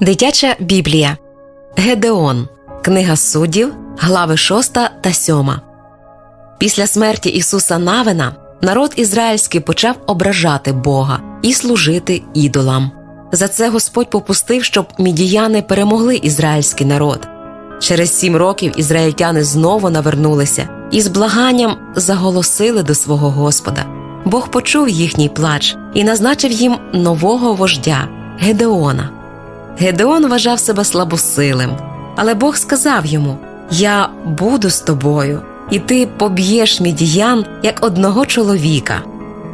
Дитяча Біблія Гедеон. Книга суддів, глави 6 та 7. Після смерті Ісуса Навина народ ізраїльський почав ображати Бога і служити ідолам. За це Господь попустив, щоб мідіяни перемогли ізраїльський народ. Через сім років ізраїльтяни знову навернулися і з благанням заголосили до свого Господа. Бог почув їхній плач і назначив їм нового вождя Гедеона. Гедеон вважав себе слабосилим, але Бог сказав йому: Я буду з тобою, і ти поб'єш мідіян як одного чоловіка.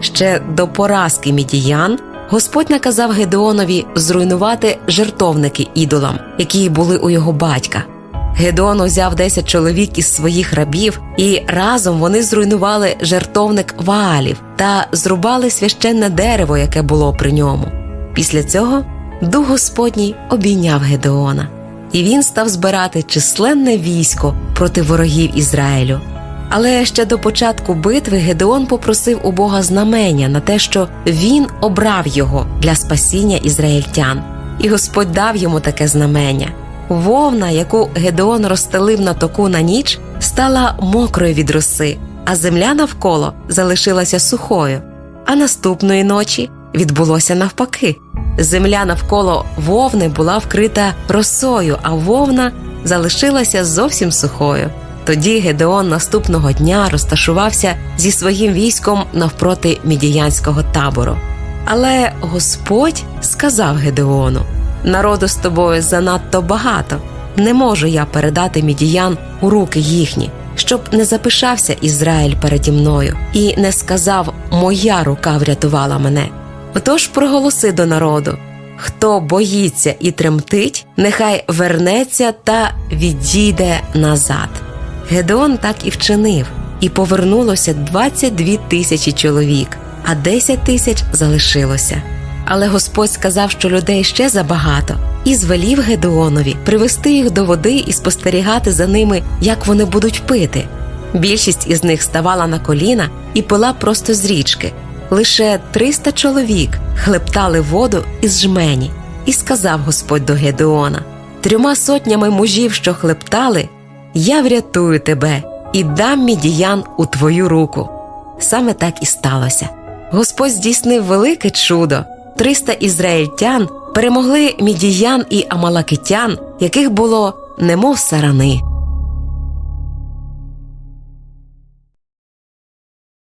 Ще до поразки мідіян Господь наказав Гедеонові зруйнувати жертовники ідолам, які були у його батька. Гедеон узяв 10 чоловік із своїх рабів, і разом вони зруйнували жертовник Ваалів та зрубали священне дерево, яке було при ньому. Після цього Дух Господній обійняв Гедеона, і він став збирати численне військо проти ворогів Ізраїлю. Але ще до початку битви Гедеон попросив у Бога знамення на те, що він обрав його для спасіння ізраїльтян, і Господь дав йому таке знамення. Вовна, яку Гедеон розстелив на току на ніч, стала мокрою від роси, а земля навколо залишилася сухою. А наступної ночі відбулося навпаки. Земля навколо вовни була вкрита росою, а вовна залишилася зовсім сухою. Тоді Гедеон наступного дня розташувався зі своїм військом навпроти мідіянського табору. Але Господь сказав Гедеону: народу з тобою занадто багато. Не можу я передати мідіян у руки їхні, щоб не запишався Ізраїль переді мною і не сказав Моя рука врятувала мене. Отож проголоси до народу хто боїться і тремтить, нехай вернеться та відійде назад. Гедеон так і вчинив, і повернулося 22 тисячі чоловік, а 10 тисяч залишилося. Але Господь сказав, що людей ще забагато, і звелів Гедеонові привести їх до води і спостерігати за ними, як вони будуть пити. Більшість із них ставала на коліна і пила просто з річки. Лише 300 чоловік хлептали воду із жмені, і сказав Господь до Гедеона: трьома сотнями мужів, що хлептали, я врятую тебе і дам мідіян у твою руку. Саме так і сталося. Господь здійснив велике чудо. 300 ізраїльтян перемогли мідіян і амалакитян, яких було немов сарани.